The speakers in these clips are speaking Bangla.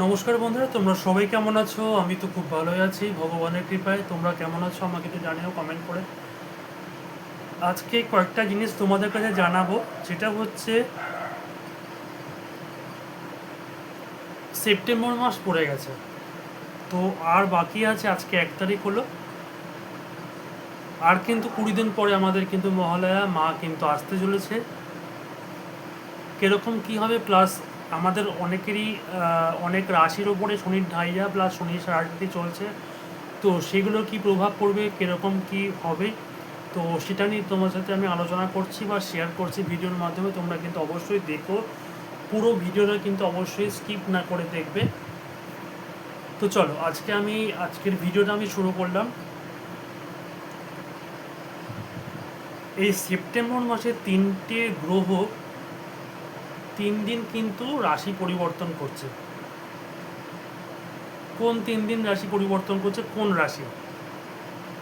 নমস্কার বন্ধুরা, তোমরা সবাই কেমন আছো? আমি তো খুব ভালোই আছি, ভগবানের কৃপায়। তোমরা কেমন আছো আমাকে একটু জানিও কমেন্ট করে। আজকে কয়েকটা জিনিস তোমাদের কাছে জানাব, যেটা হচ্ছে সেপ্টেম্বর মাস পড়ে গেছে। তো আর বাকি আছে, আজকে এক তারিখ হলো। আর কিন্তু কুড়ি দিন পরে আমাদের কিন্তু মহালয়া, মা কিন্তু আসতে চলেছে। কীরকম কী হবে প্লাস আমাদের অনেকেরই অনেক রাশির ওপরে শনির ঢাইয়া প্লাস শনির সারাটি চলছে। তো সেগুলো কি প্রভাব পড়বে? কীরকম কি হবে? তো সেটা নিয়ে তোমার সাথে আমি আলোচনা করছি বা শেয়ার করছি ভিডিওর মাধ্যমে। তোমরা কিন্তু অবশ্যই দেখো। পুরো ভিডিওটা কিন্তু অবশ্যই স্কিপ না করে দেখবে। তো চলো, আজকে আমি, আজকের ভিডিওটা আমি শুরু করলাম। এই সেপ্টেম্বর মাসে তিনটে গ্রহ তিন দিন কিন্তু রাশি পরিবর্তন করছে। কোন তিন দিন রাশি পরিবর্তন করছে? কোন রাশি?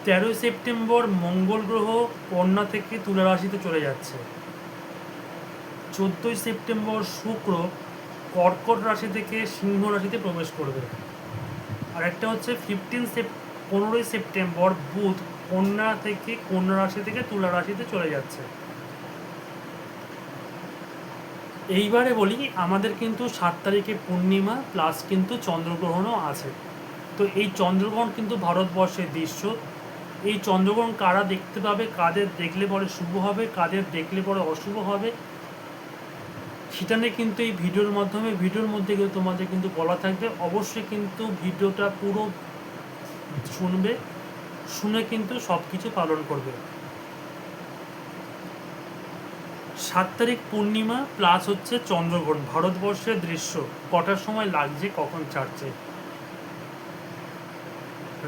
তেরোই সেপ্টেম্বর মঙ্গল গ্রহ কন্যা থেকে তুলা রাশিতে চলে যাচ্ছে। চোদ্দোই সেপ্টেম্বর শুক্র কর্কট রাশি থেকে সিংহ রাশিতে প্রবেশ করবে। আর একটা হচ্ছে ফিফটিন সেপ পনেরোই সেপ্টেম্বর বুধ কন্যা থেকে, কন্যা রাশি থেকে তুলা রাশিতে চলে যাচ্ছে। এইবারে বলি, আমাদের কিন্তু সাত তারিখে পূর্ণিমা প্লাস কিন্তু চন্দ্রগ্রহণও আছে। তো এই চন্দ্রগ্রহণ কিন্তু ভারতবর্ষের দৃশ্য। এই চন্দ্রগ্রহণ কারা দেখতে পাবে, কাদের দেখলে পরে শুভ হবে, কাদের দেখলে পরে অশুভ হবে, সেটা নিয়ে কিন্তু এই ভিডিওর মাধ্যমে, ভিডিওর মধ্যে কিন্তু তোমাদের কিন্তু বলা থাকবে। অবশ্যই কিন্তু ভিডিওটা পুরো শুনবে, শুনে কিন্তু সব কিছু পালন করবে। সাত তারিখ পূর্ণিমা, প্লাস হচ্ছে চন্দ্রগ্রহণ, ভারতবর্ষের দৃশ্য। কটার সময় লাগছে, কখন ছাড়ছে?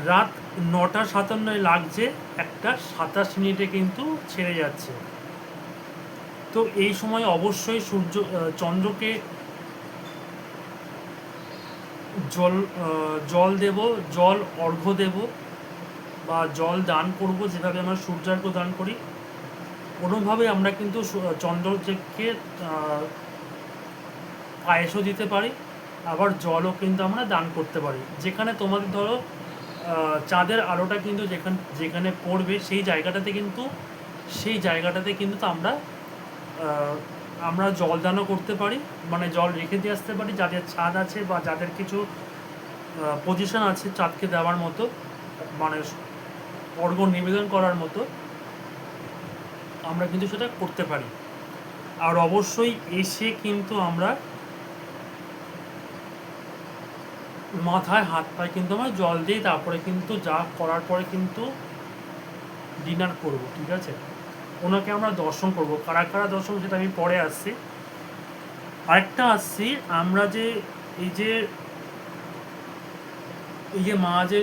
রাত নটা সাতান্নয় লাগছে, একটা সাতাশ মিনিটে কিন্তু ছেড়ে যাচ্ছে। তো এই সময় অবশ্যই সূর্য চন্দ্রকে জল জল দেব, জল অর্ঘ্য দেব, বা জল দান করব, যেভাবে আমরা সূর্যার্ঘ্য দান করি। কোনোভাবে আমরা কিন্তু চন্দ্রকে পায়েসও দিতে পারি, আবার জলও কিন্তু আমরা দান করতে পারি। যেখানে তোমাদের ধরো চাঁদের আলোটা কিন্তু যেখান যেখানে পড়বে সেই জায়গাটাতে কিন্তু, সেই জায়গাটাতে কিন্তু আমরা আমরা জল দানও করতে পারি মানে জল রেখে দিয়ে আসতে পারি, যাদের ছাদ আছে বা যাদের কিছু পজিশন আছে চাঁদকে দেওয়ার মতো মানে অর্ঘ নিবেদন করার মতো। আমরা কিন্তু সেটা করতে পারি। আর অবশ্যই এসে কিন্তু আমরা মাথায় হাত পায়ে কিন্তু আমরা জল দিই তারপরে কিন্তু যা করার পরে কিন্তু ডিনার করব, ঠিক আছে? ওনাকে আমরা দর্শন করব। কারা কারা দর্শন সেটা আমি পরে আসছি। আরেকটা আসছি, আমরা যে এই যে এই যে মা যে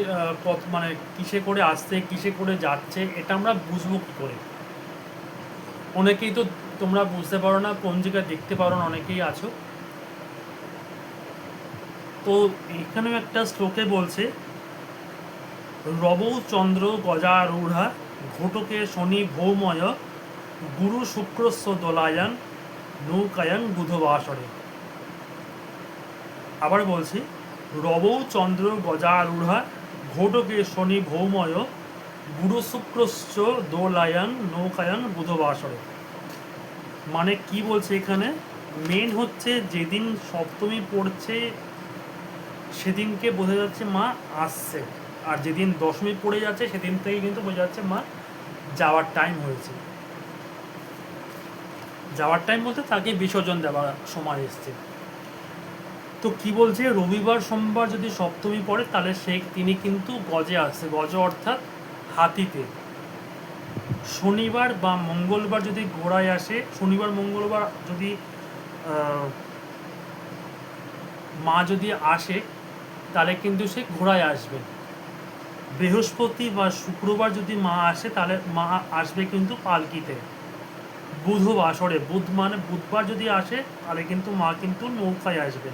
মানে কিসে করে আসছে, কিসে করে যাচ্ছে, এটা আমরা বুঝব কী করে? অনেকেই তো তোমরা বুঝতে পারো না পঞ্জিকা দেখতে পারো না, অনেকেই আছো। তো এখানেও একটা শ্লোকে বলছে, রবৌ চন্দ্র গজা গজারূঢ়া ঘটকে শনি ভৌময় গুরু শুক্রস্ব দোলায়ান নৌকায়ান বুধবাসরে। আবার বলছি, রবৌ চন্দ্র গজা গজারূঢ়া ঘটকে শনি ভৌময় গুরু শুক্রশ্চ, দোলায়ান, নৌকায়ান, বুধবাসরে। মানে কি বলছে এখানে? মেন হচ্ছে যেদিন সপ্তমী পড়ছে, সেদিনকে বোঝা যাচ্ছে মা আসছে। আর যেদিন দশমী পড়ে যাচ্ছে, সেদিন থেকে কিন্তু বোঝা যাচ্ছে মা যাওয়ার টাইম হয়েছে। যাওয়ার টাইম বলতে তাকে বিসর্জন দেওয়ার সময় এসছে। তো কি বলছে? রবিবার, সোমবার যদি সপ্তমী পড়ে, তাহলে সে, তিনি কিন্তু গজে আসছে। গজ অর্থাৎ হাতিতে। শনিবার বা মঙ্গলবার যদি ঘোড়ায় আসে, শনিবার, মঙ্গলবার যদি মা যদি আসে, তাহলে কিন্তু সে ঘোড়ায় আসবে। বৃহস্পতি বা শুক্রবার যদি মা আসে, তাহলে মা আসবে কিন্তু পালকিতে। বুধবার সরে বুধ মানে বুধবার যদি আসে, তাহলে কিন্তু মা কিন্তু নৌকায় আসবে।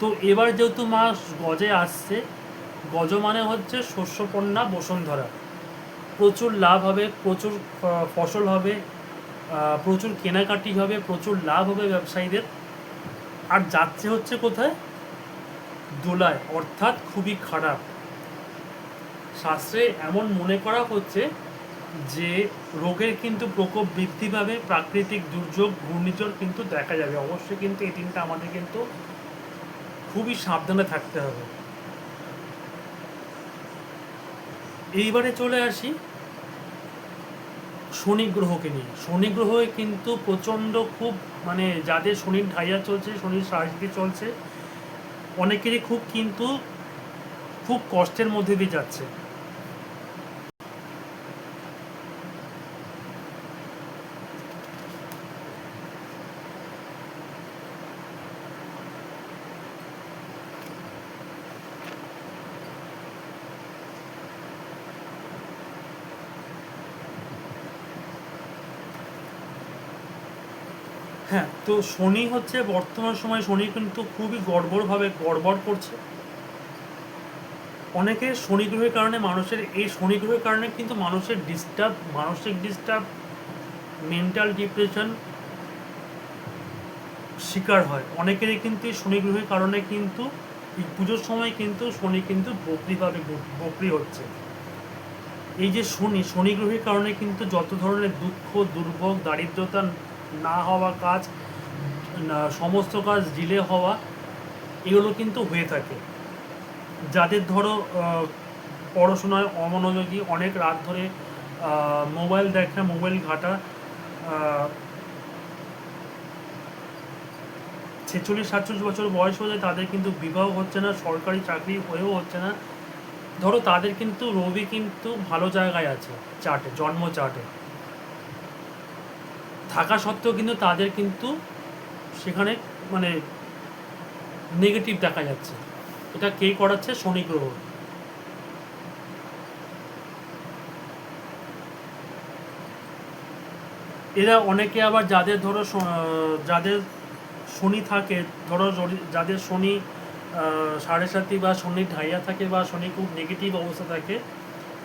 তো এবার যেহেতু মা গজে আসছে গজ মানে হচ্ছে শস্যপণ্যা বসুন্ধরা। প্রচুর লাভ হবে, প্রচুর ফসল হবে প্রচুর কেনাকাটি হবে, প্রচুর লাভ হবে ব্যবসায়ীদের। আর যাচ্ছে হচ্ছে কোথায়? দোলায়। অর্থাৎ খুবই খারাপ। শাস্ত্রে এমন মনে করা হচ্ছে যে, রোগের কিন্তু প্রকোপ বৃদ্ধি পাবে, প্রাকৃতিক দুর্যোগ, ঘূর্ণিঝড় কিন্তু দেখা যাবে। অবশ্যই কিন্তু এই দিনটা আমাদের কিন্তু খুবই সাবধানে থাকতে হবে। এইবারে চলে আসি শনি গ্রহকে নিয়ে। শনি গ্রহে কিন্তু প্রচণ্ড খুব মানে যাদের শনির ঢাইয়া চলছে, শনির সারাশিটি চলছে, অনেকেরই খুব কিন্তু খুব কষ্টের মধ্যে দিয়ে যাচ্ছে। হ্যাঁ তো শনি হচ্ছে বর্তমান সময় শনি কিন্তু খুবই গড়বড়ভাবে গড়বড় করছে। অনেকে শনি গ্রহের কারণে মানুষের, এই শনি গ্রহের কারণে কিন্তু মানুষের ডিস্টার্ব মানসিক ডিস্টার্ব মেন্টাল ডিপ্রেশন শিকার হয়। অনেকেরই কিন্তু শনি গ্রহের কারণে কিন্তু এই পুজোর সময় কিন্তু শনি কিন্তু বকরিভাবে বকরি হচ্ছে। এই যে শনি শনি গ্রহের কারণে কিন্তু যত ধরনের দুঃখ, দুর্ভোগ, দারিদ্রতা না হওয়া কাজ সমস্ত কাজ ডিলে হওয়া, এগুলো কিন্তু হয়ে থাকে। যাদের ধরো পড়াশোনায় অমনোযোগী, অনেক রাত ধরে মোবাইল দেখা, মোবাইল ঘাটা ছেচল্লিশ, সাতচল্লিশ বছর বয়স যায় তাদের কিন্তু বিবাহ হচ্ছে না, সরকারি চাকরি হয়েও হচ্ছে না। ধরো, তাদের কিন্তু রবি কিন্তু ভালো জায়গায় আছে চার্টে জন্ম চার্টে থাকা সত্ত্বেও কিন্তু তাদের কিন্তু সেখানে মানে নেগেটিভ দেখা যাচ্ছে। এটা কে করাচ্ছে? শনি গ্রহ। এরা অনেকে আবার যাদের ধরো যাদের শনি থাকে, ধরো যাদের শনি সাড়ে সাতি বা শনি ঢাইয়া থাকে বা শনি খুব নেগেটিভ অবস্থা থাকে,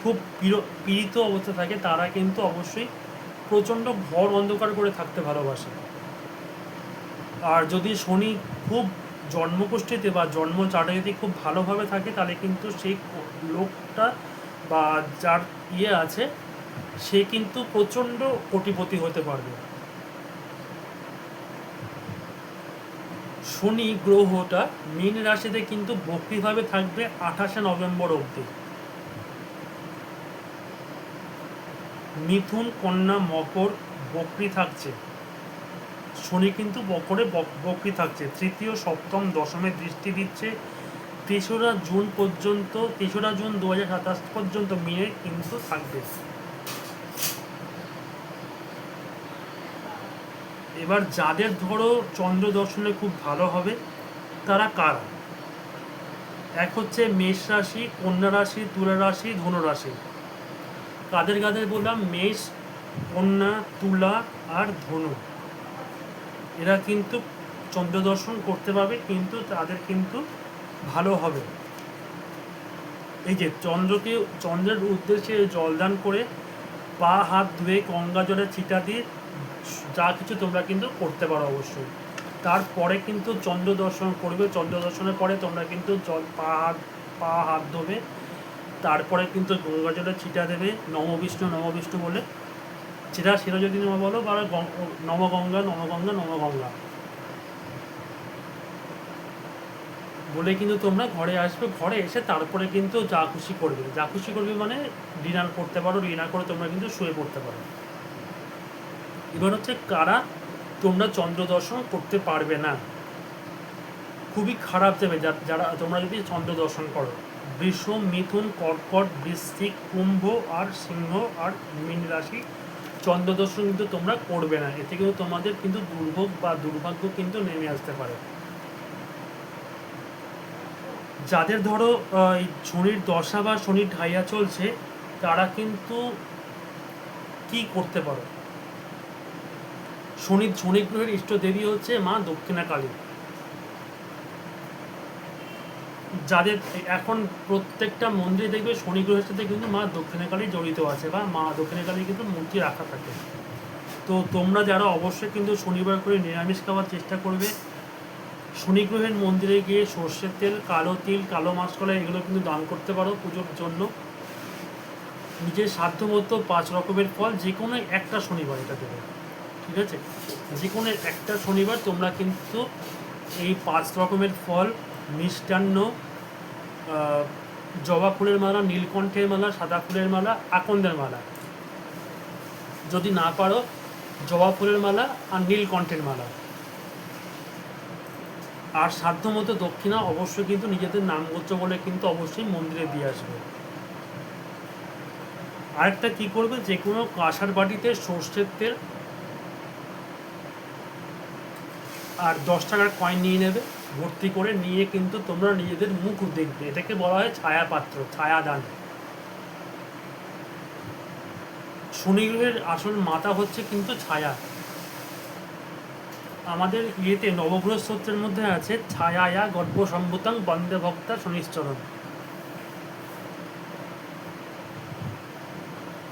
খুব পীড়- পীড়িত অবস্থা থাকে, তারা কিন্তু অবশ্যই প্রচণ্ড ঘর অন্ধকার করে থাকতে ভালোবাসে। আর যদি শনি খুব জন্মকুষ্ঠিতে বা জন্ম চাটে যদি খুব ভালোভাবে থাকে, তাহলে কিন্তু সেই লোকটা বা যার ইয়ে আছে, সে কিন্তু প্রচণ্ড কোটিপতি হতে পারবে। শনি গ্রহটা মীন রাশিতে কিন্তু বক্রিভাবে থাকবে আঠাশে নভেম্বর অবধি। মিথুন, কন্যা, মকর, বক্রি থাকছে। শনি কিন্তু বকরে বক- বক্রি থাকছে। তৃতীয়, সপ্তম, দশমে দৃষ্টি দিচ্ছে। তেসরা জুন পর্যন্ত, তেসরা জুন দু সাতাশ পর্যন্ত মিনে কিন্তু থাকবে। এবার যাদের ধরো চন্দ্র দর্শনে খুব ভালো হবে, তারা কারা? এক হচ্ছে মেষ রাশি, কন্যা রাশি, তুলা রাশি, ধনু রাশি। কাদের কাদের বললাম? মেষ, কন্যা, তুলা আর ধনু। এরা কিন্তু চন্দ্র দর্শন করতে পারবে, কিন্তু তাদের কিন্তু ভালো হবে। এই যে চন্দ্রকে, চন্দ্রের উদ্দেশ্যে জলদান করে পা, হাত ধুয়ে গঙ্গা জলে ছিটা দিয়ে যা কিছু তোমরা কিন্তু করতে পারো অবশ্যই। তারপরে কিন্তু চন্দ্র দর্শন করবে। চন্দ্র দর্শনের পরে তোমরা কিন্তু জল, পা, হাত পা, হাত ধোবে। তারপরে কিন্তু গঙ্গা জলে ছিটা দেবে নমবিষ্ণু নমবিষ্ণু বলে। সেটা সেটা যদি নম বলো বা নমগঙ্গা নমগঙ্গা নমগঙ্গা বলে কিন্তু তোমরা ঘরে আসবে, ঘরে এসে তারপরে কিন্তু যা খুশি করবে। যা খুশি করবে মানে ডিনার করতে পারো, ডিনার করে তোমরা কিন্তু শুয়ে পড়তে পারো। এবার হচ্ছে কারা তোমরা চন্দ্র দর্শন করতে পারবে না। খুবই খারাপ যা- যারা তোমরা যদি চন্দ্র দর্শন করো। বৃষ মিথুন, কর্কট, বৃশ্চিক, কুম্ভ আর সিংহ আর মীন রাশি। চন্দ্র দর্শন কিন্তু তোমরা করবে না। এতে কিন্তু তোমাদের কিন্তু দুর্ভোগ বা দুর্ভাগ্য কিন্তু নেমে আসতে পারে। যাদের ধরো এই শনির দশা বা শনির ঢাইয়া চলছে, তারা কিন্তু কি করতে পারো? শনি শনি গ্রহের ইষ্ট দেবী হচ্ছে মা দক্ষিণা কালী যাদের এখন প্রত্যেকটা মন্দিরে দেখবে শনি গ্রহের সাথে কিন্তু মা দক্ষিণা কালী জড়িত আছে বা মা দক্ষিণা কালী কিন্তু মূর্তি রাখা থাকে। তো তোমরা যারা অবশ্যই কিন্তু শনিবার করে নিরামিষ খাওয়ার চেষ্টা করবে। শনি গ্রহের মন্দিরে গিয়ে সর্ষের তেল, কালো তিল, কালো মাসকলা এগুলো কিন্তু দান করতে পারো পুজোর জন্য। নিজের সাধ্য মতো পাঁচ রকমের ফল যে কোনো একটা শনিবার এটা দেবে। ঠিক আছে? যে কোনো একটা শনিবার তোমরা কিন্তু এই পাঁচ রকমের ফল, মিষ্টান্ন জবা ফুলের মালা, নীলকণ্ঠের মালা, সাদা ফুলের মালা, আকন্দের মালা। যদি না পারো, জবা ফুলের মালা আর নীলকণ্ঠের মালা। আর সাধ্যমতো দক্ষিণা অবশ্যই কিন্তু নিজেদের নামগোত্র বলে কিন্তু অবশ্যই মন্দিরে দিয়ে আসবে। আরেকটা কি করবে? যে কোনো কাঁসার বাটিতে সর্ষের তেল আর দশ টাকার কয়েন নিয়ে নেবে। ভর্তি করে নিয়ে কিন্তু তোমরা নিজেদের মুখ দেখবে। এটাকে বলা হয় ছায়া পাত্র ছায়া দান শনি গ্রহের আসল মাতা হচ্ছে কিন্তু ছায়া। আমাদের ইয়েতে নবগ্রহ স্তোত্রের মধ্যে আছে, ছায়ায়া গর্ভ সম্ভূতাং বন্দে ভক্তা শনিশ্চরণ।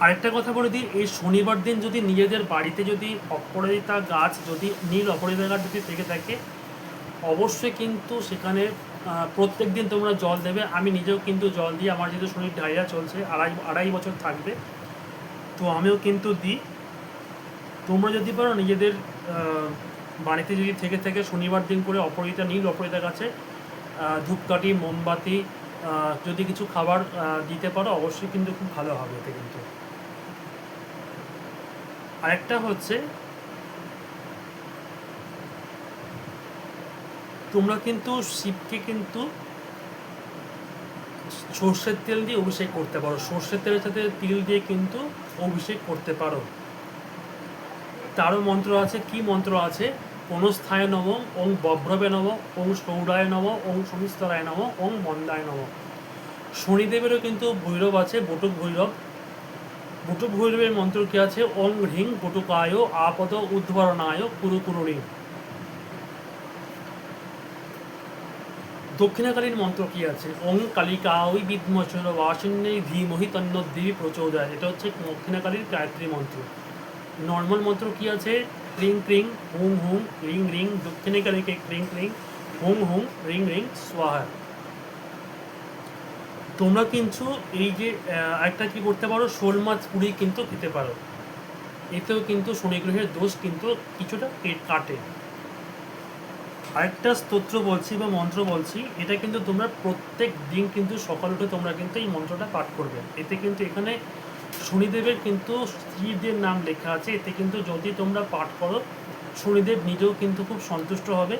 আরেকটা কথা বলে দিই, এই শনিবার দিন যদি নিজেদের বাড়িতে যদি অপরাজিতা গাছ, যদি নীল অপরাজিতা গাছ যদি থেকে থাকে অবশ্যই কিন্তু সেখানে প্রত্যেক দিন তোমরা জল দেবে। আমি নিজেও কিন্তু জল দিই। আমার যেহেতু শরীর ডায়রিয়া চলছে, আড়াই আড়াই বছর থাকবে। তো আমিও কিন্তু দিই। তোমরা যদি পারো নিজেদের বাড়িতে যদি থেকে থেকে শনিবার দিন করে অপরাজিতা নীল অপরাজিতা কাছে ধূপকাঠি, মোমবাতি যদি কিছু খাবার দিতে পারো, অবশ্যই কিন্তু খুব ভালো হবে এতে কিন্তু। আরেকটা হচ্ছে তোমরা কিন্তু শিবকে কিন্তু সর্ষের তেল দিয়ে অভিষেক করতে পারো। সর্ষের তেলের সাথে তিল দিয়ে কিন্তু অভিষেক করতে পারো। তারও মন্ত্র আছে, কি মন্ত্র আছে? পুনঃস্থায় নম, ওং বভ্রবে নম, ওং সৌরায় নম, ওং শনিস্তরায় নম, ওং মন্দায় নম। শনিদেবেরও কিন্তু ভৈরব আছে, বটুক ভৈরব। বটুক ভৈরবের মন্ত্র কি আছে? ওং হ্রিং বটুকায়, আপদ উদ্ভরণায় কুরু দক্ষিণাকালীর মন্ত্র কি আছে? ওং কালিকা ওই বিদ্মচর বাসিন্যই ধীমহি তন্ন দেবী প্রচোদয় এটা হচ্ছে দক্ষিণাকালীর গায়ত্রী মন্ত্র। নর্মাল মন্ত্র কি আছে? ক্রিং ক্রিং হুং হুং রিং রিং দক্ষিণাকালীকে ক্রিং ক্রিং হুং হুং রিং রিং, স্বাহা। তোমরা কিন্তু এই যে একটা কি করতে পারো? শোল মাছ পুরি কিন্তু খেতে পারো। এতেও কিন্তু শনি গ্রহের দোষ কিন্তু কিছুটা কাটে। আরেকটা স্তোত্র বলছি বা মন্ত্র বলছি, এটা কিন্তু তোমরা প্রত্যেক দিন কিন্তু সকাল উঠে তোমরা কিন্তু এই মন্ত্রটা পাঠ করবে। এতে কিন্তু এখানে শনিদেবের কিন্তু স্ত্রীদের নাম লেখা আছে। এতে কিন্তু যদি তোমরা পাঠ করো, শনিদেব নিজেও কিন্তু খুব সন্তুষ্ট হবে।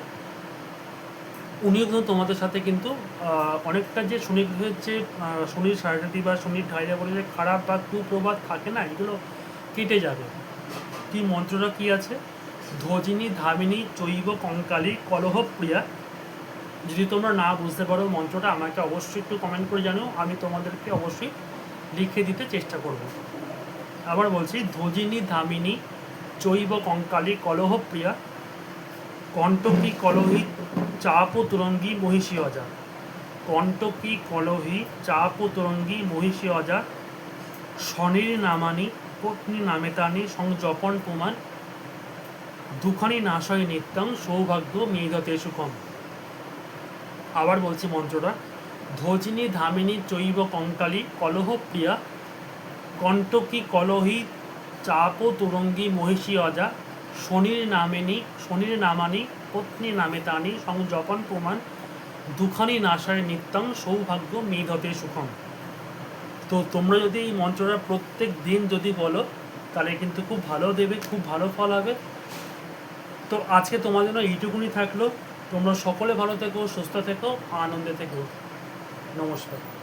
উনিও কিন্তু তোমাদের সাথে কিন্তু অনেকটা যে শনি যে শনির সারসাথী বা শনির ঢাইরা বলে যে খারাপ বা কুপ্রভাব থাকে না, এগুলো কেটে যাবে। কি মন্ত্রটা কি আছে? ধ্বজিনী ধামিনী, চৈব, কঙ্কালী, কলহ, প্রিয়া। যদি তোমরা না বুঝতে পারো মন্ত্রটা, আমাকে অবশ্যই একটু কমেন্ট করে জানো আমি তোমাদেরকে অবশ্যই লিখে দিতে চেষ্টা করব। আবার বলছি ধ্বজিনী ধামিনী, চৈব, কঙ্কালী, কলহ, প্রিয়া, কণ্টকী, কলহী, চাপ ও তুরঙ্গী, মহিষী, অজা। কণ্টকী, কলহী, চাপ ও তুরঙ্গী, মহিষী, অজা। শনির নামানি, পত্নী নামেতানি, সংযপন, প্রমাণ দুখানি নাশয় নিত্যং সৌভাগ্য মেঘতে সুখম আবার বলছি মন্ত্রটা ধ্বজিনী ধামিনী চৈব কঙ্কালী কলহ প্রিয়া, কণ্টকী কলহী চাপ তুরঙ্গী মহিষী অজা, শনির নামেনি, শনির নামানি, পত্নী নামে তানি সংযপন প্রমাণ, দুখানি নাশায় নিত্যং সৌভাগ্য মেঘতে সুখম তো তোমরা যদি এই মন্ত্রটা প্রত্যেক দিন যদি বলো, তাহলে কিন্তু খুব ভালো দেবে, খুব ভালো ফল হবে। তো আজকে তোমার জন্য এইটুকুনি থাকল। তোমরা সকলে ভালো থেকো, সুস্থ থেকো, আনন্দে থেকো। নমস্কার।